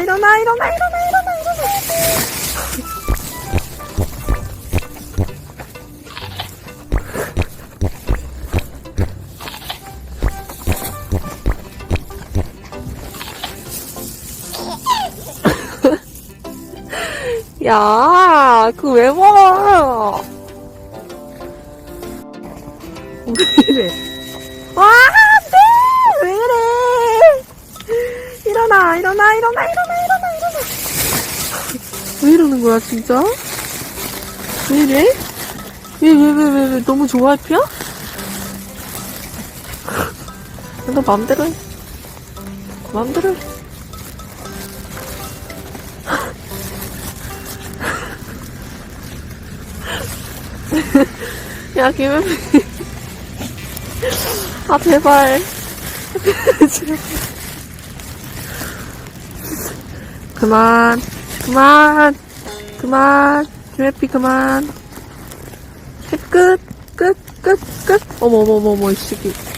일어나, 일어나, 일어나, 일어나, 일어나. 야, 그거 왜 먹어? 왜 이래? 와, 안 돼! 왜 이래? 일어나, 일어나, 일어나, 일어나, 일어나, 일어나. 왜 이러는 거야, 진짜? 왜 이래? 왜, 왜, 왜, 왜, 왜, 너무 좋아, 피야? 너 맘대로 해. 맘대로 해. 야, 김혜미. 아, 제발. 제발. 그만. 그만. 그만. 김혜피, 그만. 끝, 끝, 끝, 끝. 어머, 어머, 어머, 이 시기.